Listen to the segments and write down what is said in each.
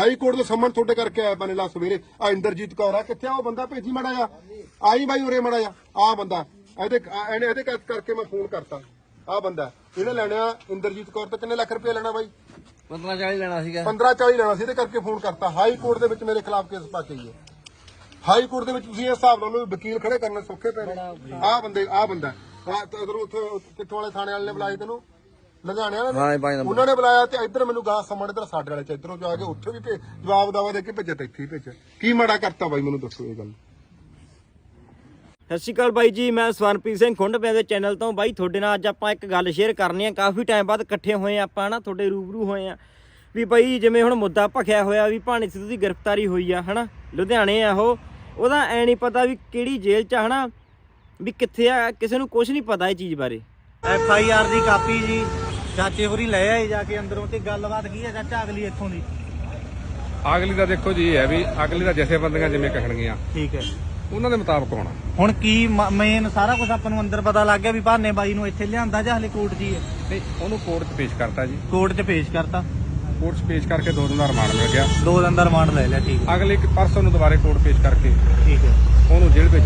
High court ਦਾ summons ਤੁਹਾਡੇ ਕਰਕੇ ਆਇਆ ਬਨੇਲਾ ਸਵੇਰੇ। ਆ ਇੰਦਰਜੀਤ ਕੌਰ ਆ ਕਿੱਥੇ ਆ? ਉਹ ਬੰਦਾ ਭੇਜੀ ਮੜਾ ਜਾ ਆਈ ਬਾਈ ਉਰੇ ਮੜਾ ਜਾ ਆ ਬੰਦਾ। ਇਹਦੇ ਆ- ਇਹਨੇ ਇਹਦੇ ਕਰ- ਕਰਕੇ ਮੈਂ ਫੋਨ ਕਰਤਾ। ਆ ਬੰਦਾ। ਇਹਨੇ ਲੈਣਾ ਇੰਦਰਜੀਤ ਕੌਰ ਤੋਂ ਕਿੰਨੇ ਲੱਖ ਰੁਪਏ ਲੈਣਾ ਬਾਈ? 15 40 ਲੈਣਾ ਸੀਗਾ। 15 40 ਲੈਣਾ ਸੀ ਇਹਦੇ ਕਰਕੇ ਫੋਨ ਕਰਤਾ। ਹਾਈ ਕੋਰਟ ਦੇ ਵਿੱਚ ਮੇਰੇ ਖਿਲਾਫ ਕੇਸ ਪਾ ਕੇ ਆਈਏ। ਹਾਈ ਕੋਰਟ ਦੇ ਵਿੱਚ ਤੁਸੀਂ ਇਸ ਹਿਸਾਬ ਨਾਲ ਉਹਨੂੰ ਵਕੀਲ ਖੜੇ ਕਰਨੇ ਸੌਖੇ ਪੈ ਆ ਬੰਦੇ ਆ ਬੰਦਾ। ਆ ਇਧਰੋਂ ਉੱਥੇ ਕਿੱਥੋਂ ਵਾਲੇ ਥਾਣੇ ਵਾਲੇ ਨੇ ਬੁਲਾਏ ਤੈਨੂੰ? ਲੁਧਿਆਣੇ ਵਾਲੇ ਨੇ ਹਾਂ ਇਹ ਪੰਜ ਨੰਬਰ। ਉਹਨਾਂ ਨੇ ਬੁਲਾਇਆ ਤੇ ਇੱਧਰ ਮੈਨੂੰ ਗਾਂ ਸਮਣ ਇੱਧਰ ਸਾਡੇ ਵਾਲੇ ਚ ਇੱਧਰੋਂ ਜਾ ਕੇ ਉੱਥੇ ਵੀ ਭੇ- ਜਵਾਬ ਦਾਵਾ ਦੇ ਕੇ ਭੇਜਿਆ ਤੇ ਇੱਥੇ ਹੀ ਭੇਜਿਆ। ਕੀ ਮਾੜਾ ਕਰਤਾ ਬਾਈ ਮੈਨੂੰ ਦੱਸੋ ਇਹ ਗੱਲ। ਸਤਿ ਸ਼੍ਰੀ ਅਕਾਲ ਬਾਈ ਜੀ ਮੈਂ ਸਵਰਨਪ੍ਰੀਤ ਸਿੰਘ ਖੁੰਡਪਿਆਂ ਦੇ ਚੈਨਲ ਤੋਂ। ਬਾਈ ਤੁਹਾਡੇ ਨਾਲ ਅੱਜ ਆਪਾਂ ਇੱਕ ਗੱਲ ਸ਼ੇਅਰ ਕਰਨੀ ਆ। ਕਾਫੀ ਟਾਈਮ ਬਾਅਦ ਇਕੱਠੇ ਹੋਏ ਆ ਆਪਾਂ ਹਨਾ ਤੁਹਾਡੇ ਰੂਬਰੂ ਹੋਏ ਆ। ਵੀ ਬਾਈ ਜਿਵੇਂ ਹੁਣ ਮੁੱਦਾ ਭਖਿਆ ਹੋਇਆ ਵੀ ਭਾਣੀ ਸਿੱਧੂ ਦੀ ਗ੍ਰਿਫਤਾਰੀ ਹੋਈ ਆ ਹਨਾ? ਲੁਧਿਆਣੇ ਆ ਉਹ। ਉਹਦਾ ਐ ਨਹੀਂ ਪਤਾ ਵੀ ਕਿਹੜੀ ਜੇਲ੍ਹ ਚ ਆ ਹਨਾ? ਵੀ ਕਿੱਥੇ ਆ ਕਿਸੇ ਨੂੰ ਕੁਝ ਨਹੀਂ ਪਤਾ ਇਹ ਚੀਜ਼ ਬਾਰੇ। ਐਫ ਆਈ ਆਰ ਦੀ ਕਾਪੀ ਜੀ। ਚਾਚੇ ਹੋਰੀ ਲੈ ਆਏ ਜਾ ਕੇ ਅੰਦਰੋਂ ਤੇ ਗੱਲਬਾਤ ਕੀ ਹੈ ਚਾਚਾ ਅਗਲੀ ਇੱਥੋਂ ਦੀ? ਅਗਲੀ ਦਾ ਦੇਖੋ ਜੀ ਇਹ ਹੈ ਵੀ ਅਗਲੀ ਦਾ ਜਥੇਬੰਦੀਆਂ ਜਿਵੇਂ ਕਹਿਣਗੀਆਂ। ਠੀਕ ਹੈ। ਉਹਨਾਂ ਦੇ ਮੁਤਾਬਕ ਹੋਣਾ। ਹੁਣ ਕੀ ਮੇਨ ਸਾਰਾ ਕੁਝ ਆਪਾਂ ਨੂੰ ਅੰਦਰ ਪਤਾ ਲੱਗ ਗਿਆ ਵੀ ਭਾਨੇ ਬਾਈ ਨੂੰ ਇੱਥੇ ਲਿਆਂਦਾ ਜਾਂ ਹਲੇ ਕੋਰਟ 'ਚ ਹੀ ਹੈ? ਤੇ ਉਹਨੂੰ ਕੋਰਟ 'ਚ ਪੇਸ਼ ਕਰਤਾ ਜੀ। ਕੋਰਟ 'ਚ ਪੇਸ਼ ਕਰਤਾ। ਕੋਰਟ 'ਚ ਪੇਸ਼ ਕਰਕੇ ਦੋ ਦਿਨ ਦਾ ਰਿਮਾਂਡ ਮਿਲ ਗਿਆ। ਦੋ ਦਿਨ ਦਾ ਰਿਮਾਂਡ ਲੈ ਲਿਆ ਠੀਕ ਹੈ। ਅਗਲੇ ਇੱਕ ਪਰਸਨ ਨੂੰ ਦੁਬਾਰੇ ਕੋਰਟ ਪੇਸ਼ ਕਰਕੇ ਠੀਕ ਹੈ। ਉਹਨੂੰ ਜੇਲ੍ਹ ਭੇਜ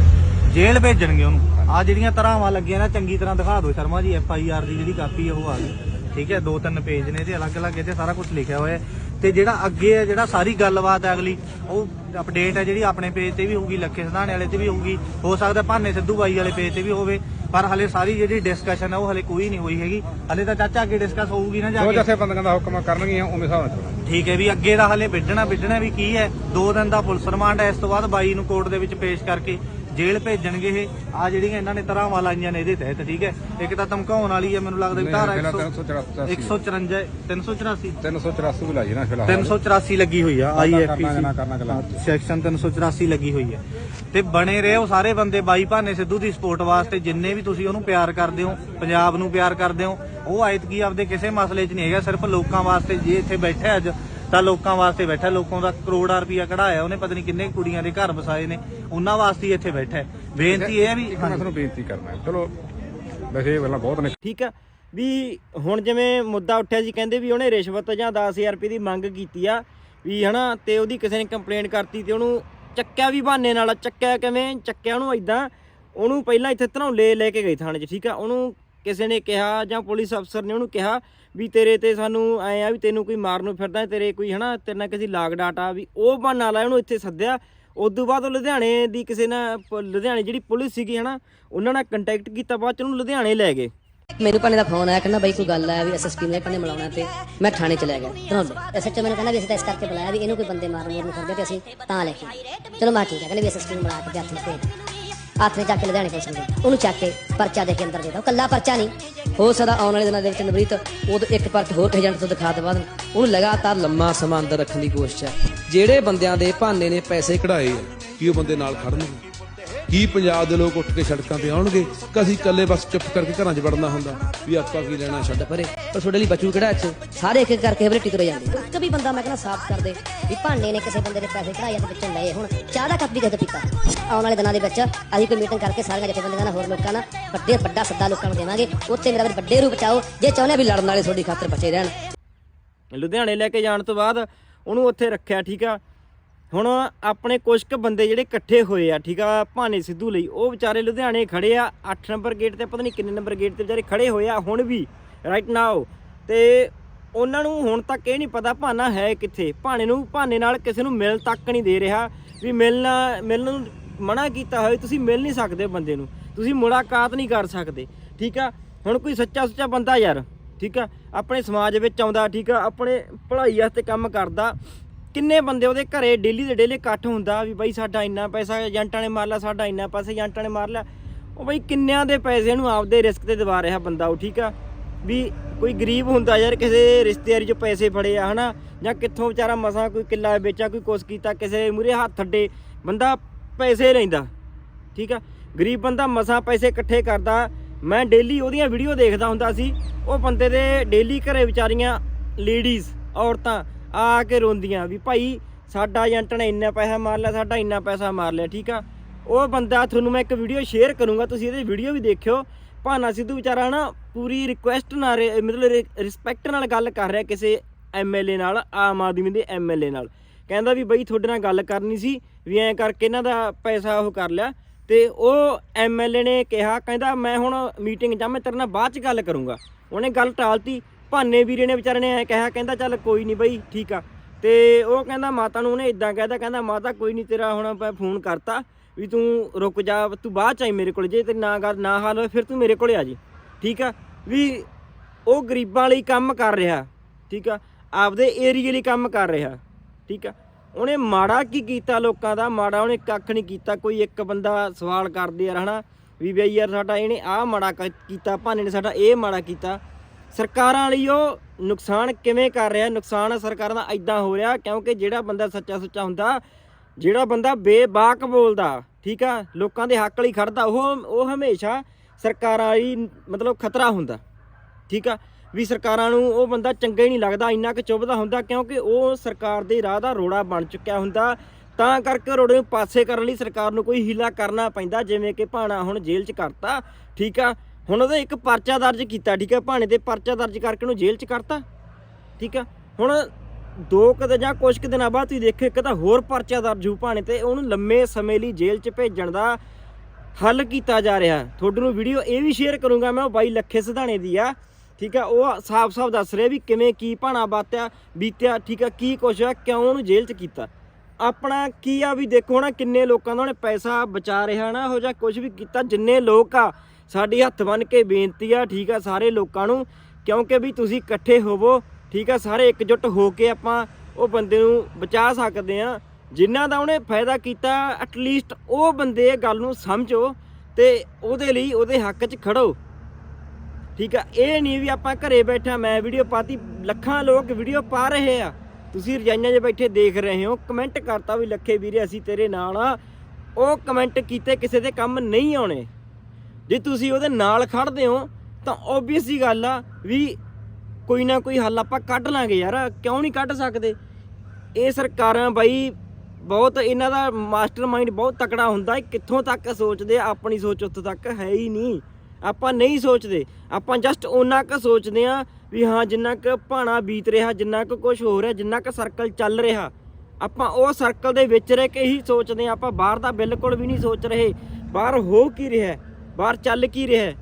ਜੇਲ੍ਹ ਭੇਜਣਗੇ ਉਹਨੂੰ। ਆ ਜਿਹੜੀਆਂ ਧਰਾਵਾਂ ਲੱਗੀਆਂ ਨਾ ਚੰਗੀ ਤਰ੍ਹਾਂ ਦਿਖਾ ਦਿਓ Sharma ji F I R ਦੀ ਜਿਹੜੀ ਕਾਪੀ ਹੈ ਉਹ ਆ ਗਈ। ਠੀਕ ਹੈ ਦੋ ਤਿੰਨ ਪੇਜ ਨੇ ਤੇ ਅਲੱਗ-ਅਲੱਗ ਇਹਦੇ ਸਾਰਾ ਕੁਝ ਲਿਖਿਆ ਹੋਇਆ ਹੈ। ਤੇ ਜਿਹੜਾ ਅੱਗੇ ਹੈ ਜਿਹੜਾ ਸਾਰੀ ਗੱਲਬਾਤ ਹੈ ਅਗਲੀ ਉਹ ਅਪਡੇਟ ਹੈ ਜਿਹੜੀ ਆਪਣੇ ਪੇਜ ਤੇ ਵੀ ਹੋਊਗੀ ਲੱਖੇ ਸਧਾਣੇ ਵਾਲੇ ਤੇ ਵੀ ਹੋਊਗੀ। ਹੋ ਸਕਦਾ ਭਾਨੇ ਸਿੱਧੂ ਬਾਈ ਵਾਲੇ ਪੇਜ ਤੇ ਵੀ ਹੋਵੇ ਪਰ ਹਲੇ ਸਾਰੀ ਜਿਹੜੀ ਡਿਸਕਸ਼ਨ ਹੈ ਉਹ ਹਲੇ ਕੋਈ ਨਹੀਂ ਹੋਈ ਹੈਗੀ। ਹਲੇ ਤਾਂ ਚਾਚਾ ਅੱਗੇ ਡਿਸਕਸ ਹੋਊਗੀ ਨਾ ਜਾ ਜੋ ਕੇ। ਜਥੇਬੰਦੀਆਂ ਦਾ ਹੁਕਮ ਕਰਨਗੀਆਂ ਉਵੇਂ ਹਿਸਾਬ ਨਾਲ ਚੱਲਣਾ ਠੀਕ ਹੈ ਵੀ ਅੱਗੇ ਦਾ ਹਲੇ ਵਿੱਢਣਾ ਵਿੱਢਣਾ ਵੀ ਕੀ ਹੈ? ਦੋ ਦਿਨ ਦਾ ਪੁਲਿਸ ਰਿਮਾਂਡ ਹੈ ਇਸ ਤੋਂ ਬਾਅਦ ਬਾਈ ਨੂੰ ਕੋਰਟ ਦੇ ਵਿੱਚ ਪੇਸ਼ ਕਰਕੇ ਜੇਲ੍ਹ ਭੇਜਣਗੇ ਇਹ। ਆ ਜਿਹੜੀਆਂ ਇਹਨਾਂ ਨੇ ਧਾਰਾਵਾਂ ਲਾਈਆਂ ਨੇ ਇਹਦੇ ਤਹਿਤ ਠੀਕ ਹੈ? ਇੱਕ ਤਾਂ ਧਮਕਾਉਣ ਵਾਲੀ ਹੈ ਮੈਨੂੰ ਲੱਗਦਾ ਵੀ ਧਾਰਾ 100 154 384 384 ਵੀ ਲਾਈ ਨਾ ਫਿਲਹਾਲ। 384 ਲੱਗੀ ਹੋਈ ਆ ਆਈਐਫਪੀਸੀ। ਸੈਕਸ਼ਨ 384 ਲੱਗੀ ਹੋਈ ਹੈ। ਤੇ ਬਣੇ ਰਹੇ ਉਹ ਸਾਰੇ ਬੰਦੇ ਬਾਈ ਭਾਨੇ ਸਿੱਧੂ ਦੀ ਸਪੋਰਟ ਵਾਸਤੇ ਜਿੰਨੇ ਵੀ ਤੁਸੀਂ ਉਹਨੂੰ ਪਿਆਰ ਕਰਦੇ ਹੋ ਪੰਜਾਬ ਨੂੰ ਪਿਆਰ ਕਰਦੇ ਹੋ। ਉਹ ਆਇਤਕੀ ਆਪਦੇ ਕਿਸੇ ਮਸਲੇ 'ਚ ਨਹੀਂ ਹੈਗਾ ਸਿਰਫ ਲੋਕਾਂ ਵਾਸਤੇ ਜੇ ਇੱਥੇ ਬੈਠਾ ਅੱਜ ਤਾਂ ਲੋਕਾਂ ਵਾਸਤੇ ਬੈਠਾ ਲੋਕਾਂ ਦਾ ਕਰੋੜਾਂ ਰੁਪਇਆ ਕਢਾਇਆ ਉਹਨੇ ਪਤਾ ਨਹੀਂ ਕਿੰਨੇ ਕੁੜੀਆਂ ਦੇ ਘਰ ਵਸਾਏ ਨੇ ਉਹਨਾਂ ਵਾਸਤੇ ਹੀ ਇੱਥੇ ਬੈਠਾ ਹੈ। ਬੇਨਤੀ ਇਹ ਹੈ ਵੀ ਮੈਂ ਤੁਹਾਨੂੰ ਬੇਨਤੀ ਕਰਨਾ ਹੈ। ਚਲੋ ਵੈਸੇ ਇਹ ਗੱਲਾਂ ਬਹੁਤ ਨੇ। ਠੀਕ ਆ। ਵੀ ਹੁਣ ਜਿਵੇਂ ਮੁੱਦਾ ਉੱਠਿਆ ਸੀ ਕਹਿੰਦੇ ਵੀ ਉਹਨੇ ਰਿਸ਼ਵਤ ਜਾਂ 10000 ਰੁਪਏ ਦੀ ਮੰਗ ਕੀਤੀ ਆ ਵੀ ਹਨਾ ਤੇ ਉਹਦੀ ਕਿਸੇ ਨੇ ਕੰਪਲੇਂਟ ਕਰਤੀ ਤੇ ਉਹਨੂੰ ਚੱਕਿਆ ਵੀ ਬਹਾਨੇ ਨਾਲ ਚੱਕਿਆ ਕਿਵੇਂ? ਚੱਕਿਆ ਉਹਨੂੰ ਇਦਾਂ ਉਹਨੂੰ ਪਹਿਲਾਂ ਇੱਥੇ ਧਨੌਲੇ ਲੈ ਕੇ ਗਏ ਥਾਣੇ 'ਚ ਠੀਕ ਆ? ਉਹਨੂੰ ਕਿਸੇ ਨੇ ਕਿਹਾ ਜਾਂ ਪੁਲਿਸ ਅਫਸਰ ਨੇ ਉਹਨੂੰ ਕਿਹਾ ਵੀ ਤੇਰੇ ਤੇ ਸਾਨੂੰ ਐ ਆ ਵੀ ਤੈਨੂੰ ਕੋਈ ਮਾਰਨ ਨੂੰ ਫਿਰਦਾ, ਤੇਰੇ ਕੋਈ ਹਨਾ, ਤੇਰੇ ਨਾਲ ਕਿਸੇ ਲਾਗ ਡਾਟਾ ਵੀ ਉਹ ਬਹਾਨਾ ਲਾਇਆ ਉਹਨੂੰ ਇੱਥੇ ਸੱਦਿਆ। ਉਦੋਂ ਬਾਅਦ ਉਹ ਲੁਧਿਆਣੇ ਦੀ ਕਿਸੇ ਨਾਲ ਲੁਧਿਆਣੇ ਜਿਹੜੀ ਪੁਲਿਸ ਸੀਗੀ ਹਨਾ, ਉਹਨਾਂ ਨਾਲ ਕੰਟੈਕਟ ਕੀਤਾ, ਬਾਅਦ ਚ ਉਹਨੂੰ ਲੁਧਿਆਣੇ ਲੈ ਗਏ। ਮੈਨੂੰ ਭਾਣੇ ਦਾ ਫੋਨ ਆਇਆ, ਕਹਿੰਦਾ ਬਾਈ ਕੋਈ ਗੱਲ ਆ ਵੀ ਐਸਐਸਪੀ ਨੇ ਭਾਣੇ ਮਿਲਾਉਣਾ ਤੇ ਮੈਂ ਥਾਣੇ ਚਲਾ ਗਿਆ। ਧਨੌਲੇ ਐਸਐਚਓ ਮੈਨੂੰ ਕਹਿੰਦਾ ਵੀ ਅਸੀਂ ਤਾਂ ਇਸ ਕਰਕੇ ਬੁਲਾਇਆ ਵੀ ਇਹਨੂੰ ਕੋਈ ਬੰਦੇ ਮਾਰਨ ਮੂਰਨ ਫਿਰਦੇ ਤੇ ਅਸੀਂ ਤਾਂ ਲੈ ਕੇ ਚਲੋ ਮੈਂ ਠੀਕ ਹੈ ਕਹਿੰਦੇ ਵੀ ਐਸਐਸਪੀ ਨੂੰ ਮਿਲਾ ਕੇ ਤੇ ਹੱਥ ਵਿੱਚ ਭੇਜ ਕੇ ਲੁਧਿਆਣੇ ਪੁਲਿਸ ਨੂੰ ਦੇ ਉਹਨੂੰ ਚੱਕ ਕੇ ਪਰਚਾ ਦੇ ਕੇ ਅੰਦਰ ਦੇ ਦਿੱਤਾ ਕੱਲਾ ਪਰਚਾ ਨਹੀਂ। ਹੋ ਸਕਦਾ ਆਉਣ ਵਾਲੇ ਦਿਨਾਂ ਦੇ ਵਿੱਚ ਨਵਰੀਤ ਉਦੋਂ ਇੱਕ ਪਰਚ ਹੋਰ ਏਜੰਟ ਤੋਂ ਦਿਖਾ ਦੇ ਉਹਨੂੰ ਲਗਾਤਾਰ ਲੰਮਾ ਸਮਾਂ ਅੰਦਰ ਰੱਖਣ ਦੀ ਕੋਸ਼ਿਸ਼ ਹੈ। ਜਿਹੜੇ ਬੰਦਿਆਂ ਦੇ ਭਾਨੇ ਨੇ ਪੈਸੇ ਕਢਾਏ ਆ, ਕੀ ਉਹ ਬੰਦੇ ਨਾਲ ਖੜਨਗੇ? ਕੀ ਪੰਜਾਬ ਦੇ ਲੋਕ ਉੱਠ ਕੇ ਸੜਕਾਂ ਤੇ ਆਉਣਗੇ? ਕਿ ਅਸੀਂ ਇਕੱਲੇ ਬਸ ਚੁੱਪ ਕਰਕੇ ਘਰਾਂ 'ਚ ਵੜਨਾ ਹੁੰਦਾ? ਵੀ ਆਪਾਂ ਕੀ ਲੈਣਾ ਛੱਡ ਪਰੇ ਪਰ ਤੁਹਾਡੇ ਲਈ ਬਚੂ ਕਿਹੜਾ ਇੱਥੇ? ਸਾਰੇ ਇੱਕ ਇੱਕ ਕਰਕੇ ਹਵਰੇਟੀ ਤੁਰੇ ਜਾਂਦੇ। ਇੱਕ ਵੀ ਬੰਦਾ ਮੈਂ ਕਹਿੰਦਾ ਸਾਫ਼ ਕਰ ਦੇ। ਵੀ ਭਾਂਡੇ ਨੇ ਕਿਸੇ ਬੰਦੇ ਦੇ ਪੈਸੇ ਕਢਾਏ ਤੇ ਵਿੱਚੋਂ ਲਏ ਹੁਣ। ਚਾਹ ਦਾ ਕੱਪ ਵੀ ਕਿਸੇ ਪੀਤਾ। ਆਉਣ ਵਾਲੇ ਦਿਨਾਂ ਦੇ ਵਿੱਚ ਅਸੀਂ ਕੋਈ ਮੀਟਿੰਗ ਕਰਕੇ ਸਾਰੀਆਂ ਜਥੇਬੰਦੀਆਂ ਨਾਲ ਹੋਰ ਲੋਕਾਂ ਨਾਲ ਵੱਡੇ ਵੱਡਾ ਸੱਦਾ ਲੋਕਾਂ ਨੂੰ ਦੇਵਾਂਗੇ। ਉੱਥੇ ਮੇਰਾ ਵੱਡੇ ਰੂਪ ਚ ਆਓ ਜੇ ਚਾਹੁੰਦੇ ਵੀ ਲੜਨ ਵਾਲੇ ਤੁਹਾਡੀ ਖਾਤਰ ਬਚੇ ਰਹਿਣ। ਲੁਧਿਆਣੇ ਲੈ ਕੇ ਜਾਣ ਤੋਂ ਬਾਅਦ ਉਹਨੂੰ ਉੱਥੇ ਰੱਖਿਆ ਠੀਕ ਆ? ਹੁਣ ਆਪਣੇ ਕੁਝ ਕੁ ਬੰਦੇ ਜਿਹੜੇ ਇਕੱਠੇ ਹੋਏ ਆ, ਠੀਕ ਆ, ਭਾਨੇ ਸਿੱਧੂ ਲਈ, ਉਹ ਵਿਚਾਰੇ ਲੁਧਿਆਣੇ ਖੜੇ ਆ 8 ਨੰਬਰ ਗੇਟ ਤੇ, ਪਤਾ ਨਹੀਂ ਕਿੰਨੇ ਨੰਬਰ ਗੇਟ ਤੇ ਵਿਚਾਰੇ ਖੜੇ ਹੋਏ ਆ, ਹੁਣ ਵੀ ਰਾਈਟ ਨਾਓ ਤੇ ਉਹਨਾਂ ਨੂੰ ਹੁਣ ਤੱਕ ਇਹ ਨਹੀਂ ਪਤਾ ਭਾਨਾ ਹੈ ਕਿੱਥੇ ਭਾਣੇ ਨੂੰ, ਭਾਨੇ ਨਾਲ ਕਿਸੇ ਨੂੰ ਮਿਲ ਤੱਕ ਨਹੀਂ ਦੇ ਰਿਹਾ, ਵੀ ਮਿਲਣਾ, ਮਿਲਣ ਨੂੰ ਮਨਾ ਕੀਤਾ ਹੋਇਆ ਤੁਸੀਂ ਮਿਲ ਨਹੀਂ ਸਕਦੇ ਬੰਦੇ ਨੂੰ, ਤੁਸੀਂ ਮੁਲਾਕਾਤ ਨਹੀਂ ਕਰ ਸਕਦੇ, ਠੀਕ ਆ, ਹੁਣ ਕੋਈ ਸੱਚਾ ਸੁੱਚਾ ਬੰਦਾ ਯਾਰ, ਠੀਕ ਆ, ਆਪਣੇ ਸਮਾਜ ਵਿੱਚ ਆਉਂਦਾ, ਠੀਕ ਆ, ਆਪਣੇ ਭਲਾਈ ਵਾਸਤੇ ਕੰਮ ਕਰਦਾ ਕਿੰਨੇ ਬੰਦੇ ਉਹਦੇ ਘਰੇ ਡੇਲੀ ਦੇ ਡੇਲੀ ਇਕੱਠ ਹੁੰਦਾ ਵੀ ਬਾਈ ਸਾਡਾ ਇੰਨਾ ਪੈਸਾ, ਏਜੰਟਾਂ ਨੇ ਮਾਰ ਲਿਆ, ਸਾਡਾ ਇੰਨਾ ਪੈਸਾ ਏਜੰਟਾਂ ਨੇ ਮਾਰ ਲਿਆ। ਉਹ ਬਾਈ ਕਿੰਨਿਆਂ ਦੇ ਪੈਸੇ ਨੂੰ ਆਪਦੇ ਰਿਸਕ ਤੇ ਦਿਵਾ ਰਿਹਾ ਬੰਦਾ ਉਹ, ਠੀਕ ਆ? ਵੀ ਕੋਈ ਗਰੀਬ ਹੁੰਦਾ ਯਾਰ, ਕਿਸੇ ਰਿਸ਼ਤੇਦਾਰੀ ਚੋਂ ਪੈਸੇ ਫੜੇ ਆ, ਹਨਾ? ਜਾਂ ਕਿੱਥੋਂ ਵਿਚਾਰਾ ਮਸਾਂ ਕੋਈ ਕਿੱਲਾ ਵੇਚਾ ਕੋਈ ਕੁਛ ਕੀਤਾ, ਕਿਸੇ ਮੂਰੇ ਹੱਥ ਅੱਡੇ, ਬੰਦਾ ਪੈਸੇ ਲੈਂਦਾ, ਠੀਕ ਆ? ਗਰੀਬ ਬੰਦਾ ਮਸਾਂ ਪੈਸੇ ਇਕੱਠੇ ਕਰਦਾ। ਮੈਂ ਡੇਲੀ ਉਹਦੀਆਂ ਵੀਡੀਓ ਦੇਖਦਾ ਹੁੰਦਾ ਸੀ, ਉਹ ਬੰਦੇ ਦੇ ਡੇਲੀ ਘਰੇ ਵਿਚਾਰੀਆਂ, ਲੇਡੀਜ਼, ਔਰਤਾਂ ਆ ਕੇ ਰੋਂਦੀਆਂ ਵੀ ਭਾਈ ਸਾਡਾ ਏਜੰਟ ਨੇ ਇੰਨਾ ਪੈਸਾ ਮਾਰ ਲਿਆ, ਸਾਡਾ ਇੰਨਾ ਪੈਸਾ ਮਾਰ ਲਿਆ, ਠੀਕ ਆ? ਉਹ ਬੰਦਾ ਤੁਹਾਨੂੰ ਮੈਂ ਇੱਕ ਵੀਡੀਓ ਸ਼ੇਅਰ ਕਰੂੰਗਾ, ਤੁਸੀਂ ਇਹਦੇ ਵੀਡੀਓ ਵੀ ਦੇਖਿਓ। ਭਾਨਾ ਸਿੱਧੂ ਵਿਚਾਰਾ ਨਾ ਪੂਰੀ ਰਿਕੁਐਸਟ ਨਾਲ ਰੇ- ਮਤਲਬ ਰਿਸਪੈਕਟ ਨਾਲ ਗੱਲ ਕਰ ਰਿਹਾ ਕਿਸੇ ਐਮਐਲਏ ਨਾਲ, ਆਮ ਆਦਮੀ ਦੇ ਐਮਐਲਏ ਨਾਲ। ਕਹਿੰਦਾ ਵੀ ਬਈ ਤੁਹਾਡੇ ਨਾਲ ਗੱਲ ਕਰਨੀ ਸੀ, ਵੀ ਐਂ ਕਰਕੇ ਇਹਨਾਂ ਦਾ ਪੈਸਾ ਉਹ ਕਰ ਲਿਆ। ਤੇ ਉਹ ਐਮਐਲਏ ਨੇ ਕਿਹਾ, ਕਹਿੰਦਾ ਮੈਂ ਹੁਣ ਮੀਟਿੰਗ ਜਾਂ ਮੈਂ ਤੇਰੇ ਨਾਲ ਬਾਅਦ ਚ ਗੱਲ ਕਰੂੰਗਾ। ਉਹਨੇ ਗੱਲ ਟਾਲਤੀ। ਭਾਨੇ ਵੀਰੇ ਨੇ ਵਿਚਾਰੇ ਨੇ ਐਂ ਕਿਹਾ, ਕਹਿੰਦਾ ਚੱਲ ਕੋਈ ਨਹੀਂ ਬਈ, ਠੀਕ ਆ। ਤੇ ਉਹ ਕਹਿੰਦਾ ਮਾਤਾ ਨੂੰ ਉਹਨੇ ਇਦਾਂ ਕਹਿਦਾ ਕਹਿੰਦਾ ਮਾਤਾ ਕੋਈ ਨਹੀਂ ਤੇਰਾ ਹੁਣ ਆਪਾਂ ਫੋਨ ਕਰਤਾ ਵੀ ਤੂੰ ਰੁਕ ਜਾ, ਤੂੰ ਬਾਅਦ ਚ ਆਈ ਮੇਰੇ ਕੋਲ, ਜੇ ਤੇ ਨਾ ਗੱਲ ਨਾ ਹਾਲ ਹੋਏ ਫਿਰ ਤੂੰ ਮੇਰੇ ਕੋਲੇ ਆ ਜੀ। ਠੀਕ ਆ? ਵੀ ਉਹ ਗਰੀਬਾਂ ਲਈ ਕੰਮ ਕਰ ਰਿਹਾ, ਠੀਕ ਆ? ਆਪਦੇ ਏਰੀਏ ਲਈ ਕੰਮ ਕਰ ਰਿਹਾ, ਠੀਕ ਆ? ਉਹਨੇ ਮਾੜਾ ਕੀ ਕੀਤਾ ਲੋਕਾਂ ਦਾ? ਮਾੜਾ ਉਹਨੇ ਕੱਖ ਨਹੀਂ ਕੀਤਾ, ਕੋਈ ਇੱਕ ਬੰਦਾ ਸਵਾਲ ਕਰਦੇ ਯਾਰ, ਹਨਾ? ਵੀ ਬਈ ਯਾਰ ਸਾਡਾ ਇਹਨੇ ਆਹ ਮਾੜਾ ਕੀਤਾ, ਭਾਨੇ ਨੇ ਸਾਡਾ ਇਹ ਮਾੜਾ ਕੀਤਾ। ਸਰਕਾਰਾਂ ਲਈ ਉਹ ਨੁਕਸਾਨ ਕਿਵੇਂ ਕਰ ਰਿਹਾ? ਨੁਕਸਾਨ ਸਰਕਾਰਾਂ ਦਾ ਐਦਾਂ ਹੋ ਰਿਹਾ ਕਿਉਂਕਿ ਜਿਹੜਾ ਬੰਦਾ ਸੱਚਾ ਸੁੱਚਾ ਹੁੰਦਾ, ਜਿਹੜਾ ਬੰਦਾ ਬੇਬਾਕ ਬੋਲਦਾ, ਠੀਕ ਆ, ਲੋਕਾਂ ਦੇ ਹੱਕ ਲਈ ਖੜਦਾ, ਉਹ ਉਹ ਹਮੇਸ਼ਾ ਸਰਕਾਰਾਂ ਲਈ ਮਤਲਬ ਖਤਰਾ ਹੁੰਦਾ, ਠੀਕ ਆ? ਵੀ ਸਰਕਾਰਾਂ ਨੂੰ ਉਹ ਬੰਦਾ ਚੰਗਾ ਹੀ ਨਹੀਂ ਲੱਗਦਾ, ਇੰਨਾ ਕੁ ਚੁੱਭਦਾ ਹੁੰਦਾ ਕਿਉਂਕਿ ਉਹ ਸਰਕਾਰ ਦੇ ਰਾਹ ਦਾ ਰੋੜਾ ਬਣ ਚੁੱਕਿਆ ਹੁੰਦਾ। ਤਾਂ ਕਰਕੇ ਰੋੜੇ ਨੂੰ ਪਾਸੇ ਕਰਨ ਲਈ ਸਰਕਾਰ ਨੂੰ ਕੋਈ ਹੀਲਾ ਕਰਨਾ ਪੈਂਦਾ, ਜਿਵੇਂ ਕਿ ਭਾਣਾ ਹੁਣ ਜੇਲ੍ਹ 'ਚ ਕਰਤਾ, ਠੀਕ ਆ? ਹੁਣ ਉਹਦਾ ਇੱਕ ਪਰਚਾ ਦਰਜ ਕੀਤਾ, ਠੀਕ ਆ ਭਾਣੇ ਤੇ ਪਰਚਾ ਦਰਜ ਕਰਕੇ ਉਹਨੂੰ ਜੇਲ੍ਹ 'ਚ ਕਰਤਾ, ਠੀਕ ਆ ਹੁਣ ਦੋ ਕਦੇ ਜਾਂ ਕੁਝ ਕੁ ਦਿਨਾਂ ਬਾਅਦ ਤੁਸੀਂ ਦੇਖੋ, ਇੱਕ ਤਾਂ ਹੋਰ ਪਰਚਾ ਦਰਜ ਹੋ ਭਾਣੇ ਤੇ, ਉਹਨੂੰ ਲੰਮੇ ਸਮੇਂ ਲਈ ਜੇਲ੍ਹ 'ਚ ਭੇਜਣ ਦਾ ਹੱਲ ਕੀਤਾ ਜਾ ਰਿਹਾ। ਤੁਹਾਡੇ ਨੂੰ ਵੀਡੀਓ ਇਹ ਵੀ ਸ਼ੇਅਰ ਕਰੂੰਗਾ ਮੈਂ, ਉਹ ਬਾਈ ਲੱਖੇ ਸਿਧਾਣੇ ਦੀ ਆ, ਠੀਕ ਆ ਉਹ ਸਾਫ਼-ਸਾਫ਼ ਦੱਸ ਰਿਹਾ ਵੀ ਕਿਵੇਂ ਕੀ ਭਾਣਾ ਬਾਤਿਆ, ਬੀਤਿਆ, ਠੀਕ ਆ ਕੀ ਕੁਛ ਆ ਕਿਉਂ ਉਹਨੂੰ ਜੇਲ੍ਹ 'ਚ ਕੀਤਾ? ਆਪਣਾ ਕੀ ਆ ਵੀ ਦੇਖੋ ਨਾ ਕਿੰਨੇ ਲੋਕਾਂ ਦਾ ਉਹਨੇ ਪੈਸਾ ਬਚਾ ਰਿਹਾ ਨਾ ਇਹੋ ਜਿਹਾ ਕੁਝ ਵੀ ਕੀਤਾ, ਜਿੰਨੇ ਲੋਕ ਆ ਸਾਡੀ ਹੱਥ ਬੰਨ ਕੇ ਬੇਨਤੀ ਆ, ਠੀਕ ਆ ਸਾਰੇ ਲੋਕਾਂ ਨੂੰ, ਕਿਉਂਕਿ ਵੀ ਤੁਸੀਂ ਇਕੱਠੇ ਹੋਵੋ, ਠੀਕ ਆ, ਸਾਰੇ ਇਕਜੁੱਟ ਹੋ ਕੇ ਆਪਾਂ ਉਹ ਬੰਦੇ ਨੂੰ ਬਚਾ ਸਕਦੇ ਆ। ਜਿਨ੍ਹਾਂ ਦਾ ਉਹਨੇ ਫਾਇਦਾ ਕੀਤਾ ਐਟਲੀਸਟ ਉਹ ਬੰਦੇ ਇਹ ਗੱਲ ਨੂੰ ਸਮਝੋ ਤੇ ਉਹਦੇ ਲਈ ਉਹਦੇ ਹੱਕ 'ਚ ਖੜੋ। ਠੀਕ ਆ, ਇਹ ਨਹੀਂ ਵੀ ਆਪਾਂ ਘਰੇ ਬੈਠਾ ਮੈਂ ਵੀਡੀਓ ਪਾਤੀ, ਲੱਖਾਂ ਲੋਕ ਵੀਡੀਓ ਪਾ ਰਹੇ ਆ। ਤੁਸੀਂ ਰਜਾਈਆਂ 'ਚ ਬੈਠੇ ਦੇਖ ਰਹੇ ਹੋ ਕਮੈਂਟ ਕਰਤਾ ਵੀ ਲੱਖੇ ਵੀਰੇ ਅਸੀਂ ਤੇਰੇ ਨਾਲ ਆ, ਉਹ ਕਮੈਂਟ ਕੀਤੇ, ਕਿਸੇ ਦੇ ਕੰਮ ਨਹੀਂ ਆਉਣੇ। ਜੇ ਤੁਸੀਂ ਉਹਦੇ ਨਾਲ ਖੜਦੇ ਹੋ, ਤਾਂ ਓਬਵੀਅਸ ਹੀ ਗੱਲ ਆ ਵੀ ਕੋਈ ਨਾ ਕੋਈ ਹੱਲ ਆਪਾਂ ਕੱਢ ਲਾਂਗੇ ਯਾਰ, ਕਿਉਂ ਨਹੀਂ ਕੱਢ ਸਕਦੇ? ਇਹ ਸਰਕਾਰਾਂ ਬਾਈ, ਬਹੁਤ ਇਹਨਾਂ ਦਾ ਮਾਸਟਰਮਾਈਂਡ ਬਹੁਤ ਤਕੜਾ ਹੁੰਦਾ ਹੈ, ਕਿੱਥੋਂ ਤੱਕ ਸੋਚਦੇ ਆ, ਆਪਣੀ ਸੋਚ ਉੱਥੋਂ ਤੱਕ ਹੈ ਹੀ ਨਹੀਂ। ਆਪਾਂ ਨਹੀਂ ਸੋਚਦੇ, ਆਪਾਂ ਜਸਟ ਉਹਨਾਂ ਕੁ ਸੋਚਦੇ ਆ ਵੀ ਹਾਂ, ਜਿੰਨਾ ਕੁ ਭਾਣਾ ਬੀਤ ਰਿਹਾ, ਜਿੰਨਾ ਕੁ ਕੁਝ ਹੋ ਰਿਹਾ, ਜਿੰਨਾ ਕੁ ਸਰਕਲ ਚੱਲ ਰਿਹਾ। ਆਪਾਂ ਉਹ ਸਰਕਲ ਦੇ ਵਿੱਚ ਰਹਿ ਕੇ ਹੀ ਸੋਚਦੇ ਆ, ਆਪਾਂ ਬਾਹਰ ਦਾ ਬਿਲਕੁਲ ਵੀ ਨਹੀਂ ਸੋਚ ਰਹੇ। ਬਾਹਰ ਹੋ ਕੀ ਰਿਹਾ? ਬਾਹਰ ਚੱਲ ਕੀ ਰਿਹਾ?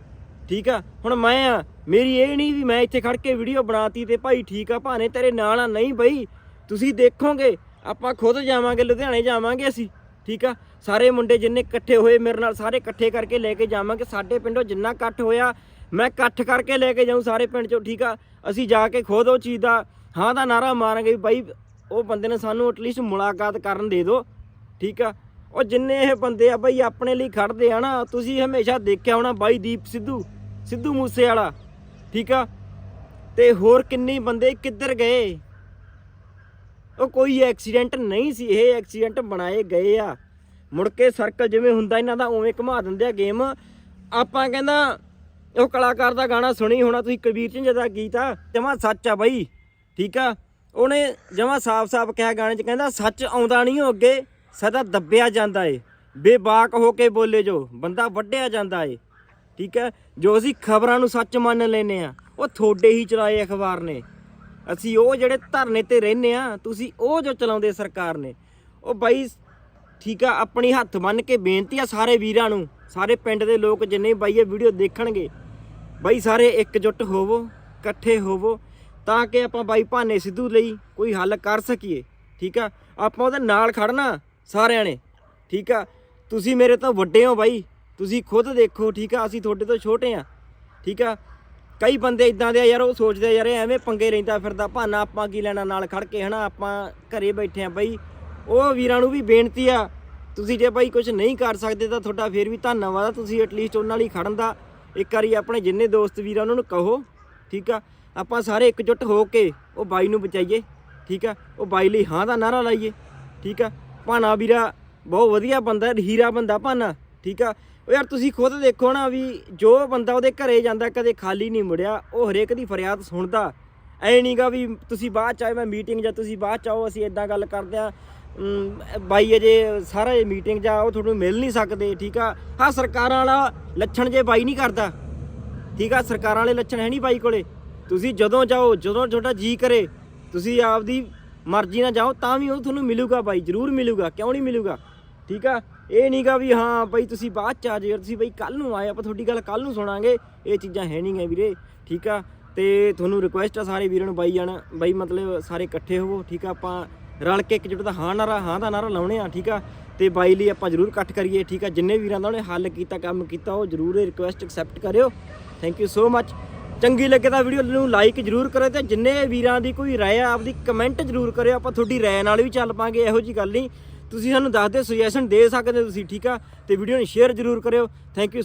ਠੀਕ ਆ? ਹੁਣ ਮੈਂ ਆ, ਮੇਰੀ ਇਹ ਨਹੀਂ ਵੀ ਮੈਂ ਇੱਥੇ ਖੜ ਕੇ ਵੀਡੀਓ ਬਣਾਤੀ ਤੇ ਭਾਈ ਠੀਕ ਆ ਭਾਨੇ ਤੇਰੇ ਨਾਲ ਆ, ਨਹੀਂ ਬਈ। ਤੁਸੀਂ ਦੇਖੋਗੇ, ਆਪਾਂ ਖੁਦ ਜਾਵਾਂਗੇ, ਲੁਧਿਆਣੇ ਜਾਵਾਂਗੇ ਅਸੀਂ, ਠੀਕ ਆ? ਸਾਰੇ ਮੁੰਡੇ ਜਿੰਨੇ ਇਕੱਠੇ ਹੋਏ ਮੇਰੇ ਨਾਲ, ਸਾਰੇ ਇਕੱਠੇ ਕਰਕੇ ਲੈ ਕੇ ਜਾਵਾਂਗੇ। ਸਾਡੇ ਪਿੰਡੋਂ ਜਿੰਨਾ ਇਕੱਠ ਹੋਇਆ, ਮੈਂ ਇਕੱਠ ਕਰਕੇ ਲੈ ਕੇ ਜਾਊਂ ਸਾਰੇ ਪਿੰਡ ਚੋਂ, ਠੀਕ ਆ? ਅਸੀਂ ਜਾ ਕੇ ਖੁਦ ਉਹ ਚੀਜ਼ ਦਾ, ਹਾਂ ਦਾ ਨਾਰਾ ਮਾਰਾਂਗੇ ਵੀ ਬਾਈ, ਉਹ ਬੰਦੇ ਨੇ ਸਾਨੂੰ ਐਟਲੀਸਟ ਮੁਲਾਕਾਤ ਕਰਨ ਦੇ ਦਿਓ, ਠੀਕ ਆ? ਉਹ ਜਿੰਨੇ ਇਹ ਬੰਦੇ ਆ ਬਈ ਆਪਣੇ ਲਈ ਖੜਦੇ ਆ ਨਾ, ਤੁਸੀਂ ਹਮੇਸ਼ਾ ਦੇਖਿਆ ਹੋਣਾ ਬਾਈ ਦੀਪ ਸਿੱਧੂ ਸਿੱਧੂ ਮੂਸੇ ਵਾਲਾ ਠੀਕ ਆ? ਤੇ ਹੋਰ ਕਿੰਨੇ ਬੰਦੇ ਕਿੱਧਰ ਗਏ? ਉਹ ਕੋਈ ਐਕਸੀਡੈਂਟ ਨਹੀਂ ਸੀ, ਇਹ ਐਕਸੀਡੈਂਟ ਬਣਾਏ ਗਏ ਆ। ਮੁੜ ਕੇ ਸਰਕਲ ਜਿਵੇਂ ਹੁੰਦਾ ਇਹਨਾਂ ਦਾ, ਉਵੇਂ ਘੁਮਾ ਦਿੰਦੇ ਆ ਗੇਮ ਆਪਾਂ ਕਹਿੰਦਾ, ਉਹ ਕਲਾਕਾਰ ਦਾ ਗਾਣਾ ਸੁਣੀ ਹੋਣਾ, ਤੁਸੀਂ ਕਬੀਰ ਚੰਦ ਦਾ ਗੀਤ ਆ, ਜਮਾ ਸੱਚ ਆ ਬਾਈ, ਠੀਕ ਆ? ਉਹਨੇ ਜਮਾ ਸਾਫ਼-ਸਾਫ਼ ਕਿਹਾ ਗਾਣੇ 'ਚ, ਕਹਿੰਦਾ ਸੱਚ ਆਉਂਦਾ ਨਹੀਂ ਹੋ ਅੱਗੇ। ਸਦਾ ਦੱਬਿਆ ਜਾਂਦਾ ਏ। ਬੇਬਾਕ ਹੋ ਕੇ ਬੋਲੇ ਜੋ, ਬੰਦਾ ਵੱਢਿਆ ਜਾਂਦਾ ਏ। ਠੀਕ ਹੈ? ਜੋ ਅਸੀਂ ਖਬਰਾਂ ਨੂੰ ਸੱਚ ਮੰਨ ਲੈਨੇ ਆ ਉਹ ਥੋੜੇ ਹੀ ਚਲਾਏ ਅਖਬਾਰ ਨੇ। ਅਸੀਂ ਉਹ ਜਿਹੜੇ ਧਰਨੇ ਤੇ ਰਹਿੰਦੇ ਆ ਤੁਸੀਂ ਉਹ ਜੋ ਚਲਾਉਂਦੇ ਸਰਕਾਰ ਨੇ। ਉਹ ਬਾਈ, ਠੀਕ ਆ, ਆਪਣੀ ਹੱਥ ਬੰਨ ਕੇ ਬੇਨਤੀ ਆ ਸਾਰੇ ਵੀਰਾਂ ਨੂੰ, ਸਾਰੇ ਪਿੰਡ ਦੇ ਲੋਕ ਜਿੰਨੇ ਬਾਈ ਇਹ ਵੀਡੀਓ ਦੇਖਣਗੇ, ਬਾਈ ਸਾਰੇ ਇਕਜੁੱਟ ਹੋਵੋ, ਇਕੱਠੇ ਹੋਵੋ, ਤਾਂ ਕਿ ਆਪਾਂ ਬਾਈ ਭਾਨੇ ਸਿੱਧੂ ਲਈ ਕੋਈ ਹੱਲ ਕਰ ਸਕੀਏ। ਠੀਕ ਆ? ਆਪਾਂ ਉਹਦੇ ਨਾਲ ਖੜਨਾ ਸਾਰਿਆਂ ਨੇ, ਠੀਕ ਆ? ਤੁਸੀਂ ਮੇਰੇ ਤੋਂ ਵੱਡੇ ਹੋ ਬਾਈ, ਤੁਸੀਂ ਖੁਦ ਦੇਖੋ, ਠੀਕ ਆ? ਅਸੀਂ ਤੁਹਾਡੇ ਤੋਂ ਛੋਟੇ ਆ, ਠੀਕ ਆ? ਕਈ ਬੰਦੇ ਇਦਾਂ ਦੇ ਆ ਯਾਰ, ਉਹ ਸੋਚਦੇ ਆ, ਯਾਰ ਐਵੇਂ ਪੰਗੇ ਰਹਿੰਦਾ ਫਿਰਦਾ, ਭਾਨਾ ਆਪਾਂ ਕੀ ਲੈਣਾ ਨਾਲ ਖੜ ਕੇ, ਹਨਾ? ਆਪਾਂ ਘਰੇ ਬੈਠੇ ਆ ਬਾਈ। ਉਹ ਵੀਰਾਂ ਨੂੰ ਵੀ ਬੇਨਤੀ ਆ, ਤੁਸੀਂ ਜੇ ਬਾਈ ਕੁਝ ਨਹੀਂ ਕਰ ਸਕਦੇ ਤਾਂ ਤੁਹਾਡਾ ਫੇਰ ਵੀ ਧੰਨਵਾਦ ਆ, ਤੁਸੀਂ ਐਟਲੀਸਟ ਉਹਨਾਂ ਲਈ ਖੜਨ ਦਾ। ਇੱਕ ਵਾਰੀ ਆਪਣੇ ਜਿੰਨੇ ਦੋਸਤ ਵੀਰ ਆ, ਉਹਨਾਂ ਨੂੰ ਕਹੋ, ਠੀਕ ਆ? ਆਪਾਂ ਸਾਰੇ ਇਕਜੁੱਟ ਹੋ ਕੇ ਉਹ ਬਾਈ ਨੂੰ ਬਚਾਈਏ, ਠੀਕ ਆ? ਉਹ ਬਾਈ ਲਈ ਹਾਂ ਦਾ ਨਾਰਾ ਲਾਈਏ, ਠੀਕ ਆ? ਭਾਨਾ ਵੀਰਾ, ਬਹੁਤ ਵਧੀਆ ਬੰਦਾ ਹੀਰਾ ਬੰਦਾ ਭਾਨਾ ਠੀਕ ਆ? ਉਹ ਯਾਰ ਤੁਸੀਂ ਖੁਦ ਦੇਖੋ ਨਾ ਵੀ ਜੋ ਬੰਦਾ ਉਹਦੇ ਘਰੇ ਜਾਂਦਾ, ਕਦੇ ਖਾਲੀ ਨਹੀਂ ਮੁੜਿਆ, ਉਹ ਹਰੇਕ ਦੀ ਫਰਿਆਦ ਸੁਣਦਾ। ਐ ਨਹੀਂਗਾ ਵੀ ਤੁਸੀਂ ਬਾਅਦ ਚ ਆਏ, ਮੈਂ ਮੀਟਿੰਗ ਜਾਂ ਤੁਸੀਂ ਬਾਅਦ ਚ ਆਓ, ਅਸੀਂ ਇਦਾਂ ਗੱਲ ਕਰਦੇ ਆ। ਬਾਈ ਅਜੇ ਸਾਰਾ ਇਹ ਮੀਟਿੰਗ ਜਾ ਉਹ ਤੁਹਾਨੂੰ ਮਿਲ ਨਹੀਂ ਸਕਦੇ, ਠੀਕ ਆ? ਹਾਂ ਸਰਕਾਰਾਂ ਵਾਲਾ ਲੱਛਣ ਜੇ ਬਾਈ ਨਹੀਂ ਕਰਦਾ, ਠੀਕ ਆ? ਸਰਕਾਰਾਂ ਵਾਲੇ ਲੱਛਣ ਹੈ ਨਹੀਂ ਬਾਈ ਕੋਲੇ। ਤੁਸੀਂ ਜਦੋਂ ਜਾਓ, ਜਦੋਂ ਤੁਹਾਡਾ ਜੀ ਕਰੇ, ਤੁਸੀਂ ਆਪਦੀ ਮਰਜ਼ੀ ਨਾਲ ਜਾਓ, ਤਾਂ ਵੀ ਉਹ ਤੁਹਾਨੂੰ ਮਿਲੂਗਾ ਬਾਈ, ਜ਼ਰੂਰ ਮਿਲੂਗਾ, ਕਿਉਂ ਨਹੀਂ ਮਿਲੂਗਾ? ਠੀਕ ਆ? ਇਹ ਨਹੀਂਗਾ ਵੀ ਹਾਂ ਬਾਈ ਤੁਸੀਂ ਬਾਅਦ ਚ ਆ ਜਾਓ ਤੁਸੀਂ ਬਾਈ ਕੱਲ ਨੂੰ ਆਏ, ਆਪਾਂ ਤੁਹਾਡੀ ਗੱਲ ਕੱਲ ਨੂੰ ਸੁਣਾਂਗੇ, ਇਹ ਚੀਜ਼ਾਂ ਹੈ ਨਹੀਂ ਨਹੀਂਗਾ ਵੀਰੇ, ਠੀਕ ਆ? ਤੇ ਤੁਹਾਨੂੰ ਰਿਕੁਐਸਟ ਆ ਸਾਰੇ ਵੀਰਾਂ ਨੂੰ ਬਾਈ ਜਾਣਾ, ਬਾਈ ਮਤਲਬ ਸਾਰੇ ਇਕੱਠੇ ਹੋਵੋ, ਠੀਕ ਆ? ਆਪਾਂ ਰਲ ਕੇ ਇੱਕ ਦਾ ਹਾਂ ਨਾਰਾ, ਹਾਂ ਦਾ ਨਾਰਾ ਲਾਉਣੇ ਆ, ਠੀਕ ਆ? ਤੇ ਬਾਈ ਲਈ ਆਪਾਂ ਜ਼ਰੂਰ ਇਕੱਠ ਕਰੀਏ, ਠੀਕ ਆ? ਜਿੰਨੇ ਵੀਰਾਂ ਦਾ ਉਹਨੇ ਹੱਲ ਕੀਤਾ, ਕੰਮ ਕੀਤਾ, ਉਹ ਜ਼ਰੂਰ ਇਹ ਰਿਕੁਐਸਟ ਐਕਸੈਪਟ ਕਰਿਓ। ਥੈਂਕ ਯੂ ਸੋ ਮੱਚ ਚੰਗੀ ਲੱਗੇ ਤਾਂ ਵੀਡੀਓ ਨੂੰ ਲਾਈਕ ਜ਼ਰੂਰ ਕਰਿਓ ਤੇ ਜਿੰਨੇ ਵੀਰਾਂ ਦੀ ਕੋਈ ਰਾਏ ਆ, ਆਪਦੀ ਕਮੈਂਟ ਜ਼ਰੂਰ ਕਰਿਓ। ਆਪਾਂ ਤੁਹਾਡੀ ਰਾਏ ਨਾਲ ਵੀ ਚੱਲ ਪਾਂਗੇ, ਇਹੋ ਜੀ ਗੱਲ ਨਹੀਂ। ਤੁਸੀਂ ਸਾਨੂੰ ਦੱਸ ਦਿਓ ਸੁਜੈਸ਼ਨ ਦੇ ਸਕਦੇ ਹੋ ਤੁਸੀਂ, ਠੀਕ ਆ? ਤੇ ਵੀਡੀਓ ਨੂੰ ਸ਼ੇਅਰ ਜ਼ਰੂਰ ਕਰਿਓ। Thank you